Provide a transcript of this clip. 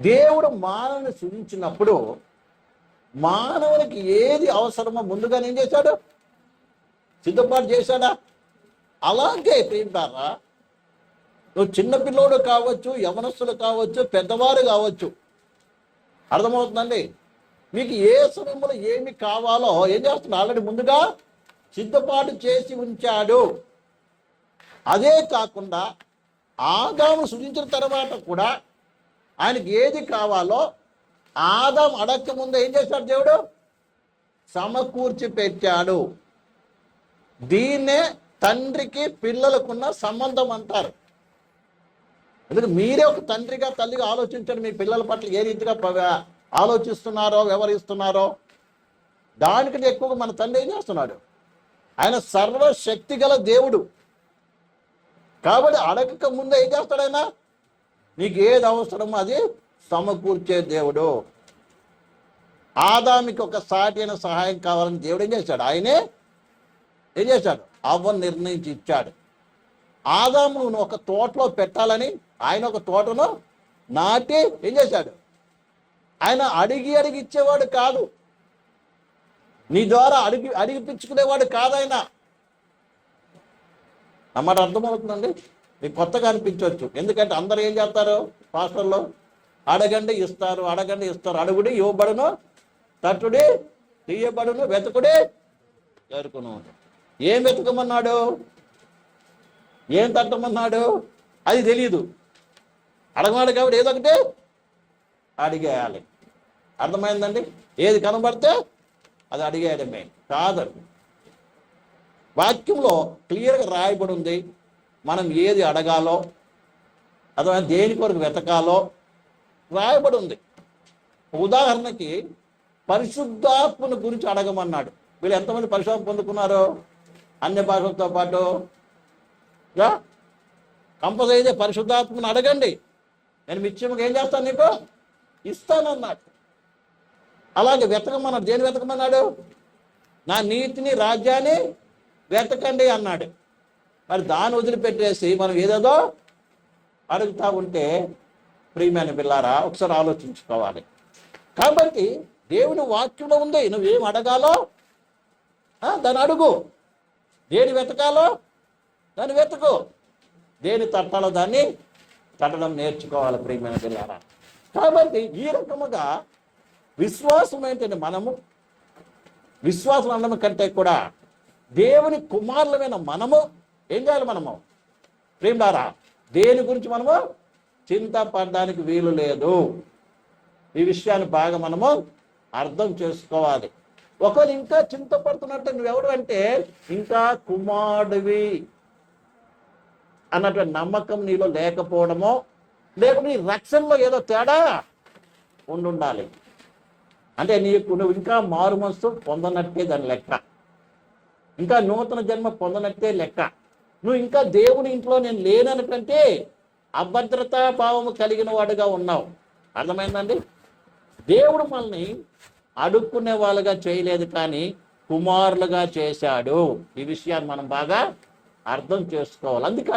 దేవుడు మానవుని సృజించినప్పుడు మానవునికి ఏది అవసరమో ముందుగా ఏం చేశాడు? సిద్ధపాటు చేశాడా? అలాగే ప్రియంటారా నువ్వు చిన్నపిల్లోడు కావచ్చు యవనస్తులు కావచ్చు పెద్దవారు కావచ్చు. అర్థమవుతుందండి? మీకు ఏ సమయంలో ఏమి కావాలో ఏం చేస్తున్నా ఆల్రెడీ ముందుగా సిద్ధపాటు చేసి ఉంచాడు. అదే కాకుండా ఆదాము సృజించిన తర్వాత కూడా ఆయనకి ఏది కావాలో ఆదాం అడక్క ముందు ఏం చేశాడు దేవుడు? సమకూర్చి పెట్టాడు దీన్నే తండ్రికి పిల్లలకున్న సంబంధం అంటారు. ఎందుకంటే మీరే ఒక తండ్రిగా తల్లిగా ఆలోచించండి. మీ పిల్లల పట్ల ఏ రీతిగా ఆలోచిస్తున్నారో వ్యవహరిస్తున్నారో. దానికంటే ఎక్కువగా మన తండ్రి ఏం చేస్తున్నాడు? ఆయన సర్వశక్తి గల దేవుడు. కాబట్టి అడగక ముందే ఏం చేస్తాడు ఆయన? నీకు ఏది అవసరమో అది సమకూర్చే దేవుడు. ఆదామికి ఒక సాటి అయిన సహాయం కావాలని దేవుడు ఏం చేశాడు? ఆయనే ఏం చేశాడు? అవ్వ నిర్ణయించి ఇచ్చాడు ఆదాము నువ్వు ఒక తోటలో పెట్టాలని ఆయన ఒక తోటను నాటి ఏం చేశాడు? ఆయన అడిగి అడిగి ఇచ్చేవాడు కాదు. నీ ద్వారా అడిగి అడిగిపించుకునేవాడు కాదు ఆయన. అన్నమాట అర్థమవుతుందండి? మీకు కొత్తగా అనిపించవచ్చు. ఎందుకంటే అందరూ ఏం చేస్తారు? పాస్టర్లో అడగండి ఇస్తారు అడగండి ఇస్తారు. అడుగుడి ఇవ్వబడును తట్టుడి తీయబడును వెతుకుడి చేరుకును ఏం వెతుకమన్నాడు? ఏం తట్టమన్నాడు? అది తెలియదు అడగమాడు కాబట్టి ఏదొకటి అడిగేయాలి. అర్థమైందండి? ఏది కనబడితే అది అడిగేయడమే. కాదండి వాక్యంలో క్లియర్గా రాయబడి ఉంది. మనం ఏది అడగాలో అథవా దేని కొరకు వెతకాలో రాయబడి ఉంది ఉదాహరణకి పరిశుద్ధాత్మను గురించి అడగమన్నాడు. వీళ్ళు ఎంతమంది పరిశుభ్రం పొందుకున్నారు? అన్య భాషలతో పాటు కంపల్సరీ అయితే పరిశుద్ధాత్మను అడగండి. నేను మిచ్చముగా ఏం చేస్తాను నీకు? ఇస్తానన్నాడు. అలాగే వెతకమన్నాడు. దేని వెతకమన్నాడు? నా నీతిని రాజ్యాన్ని వెతకండి అన్నాడు. మరి దాన్ని వదిలిపెట్టేసి మనం ఏదేదో అడుగుతా ఉంటే ప్రియమైన పిల్లారా ఒకసారి ఆలోచించుకోవాలి. కాబట్టి దేవుని వాక్యంలో ఉంది నువ్వేం అడగాలో దాన్ని అడుగు. దేని వెతకాలో దాన్ని వెతకు. దేని తట్టాలో దాన్ని తట్టడం నేర్చుకోవాలి ప్రియమైన పిల్లారా. కాబట్టి ఈ రకముగా విశ్వాసం ఏంటంటే మనము విశ్వాసం అనడం కంటే కూడా దేవుని కుమారులమైన మనము ఏం చేయాలి మనము? ప్రేమదారా దేని గురించి మనము చింతపడడానికి వీలు లేదు. ఈ విషయాన్ని బాగా మనము అర్థం చేసుకోవాలి. ఒకవేళ ఇంకా చింతపడుతున్నట్టు నువ్వెవడు అంటే ఇంకా కుమారుడివి అన్నటువంటి నమ్మకం నీలో లేకపోవడమో లేకపోతే నీ రక్షణలో ఏదో తేడా ఉండుండాలి. అంటే నీకు నువ్వు ఇంకా మారు మనసు పొందనట్టే దాని లెక్క. ఇంకా నూతన జన్మ పొందనట్టే లెక్క. నువ్వు ఇంకా దేవుని ఇంట్లో నేను లేననుకంటే అభద్రతా భావము కలిగిన వాడుగా ఉన్నావు. అర్థమైందండి? దేవుడు మనల్ని అడుక్కునే వాళ్ళుగా చేయలేదు కానీ కుమారులుగా చేశాడు. ఈ విషయాన్ని మనం బాగా అర్థం చేసుకోవాలి. అందుకే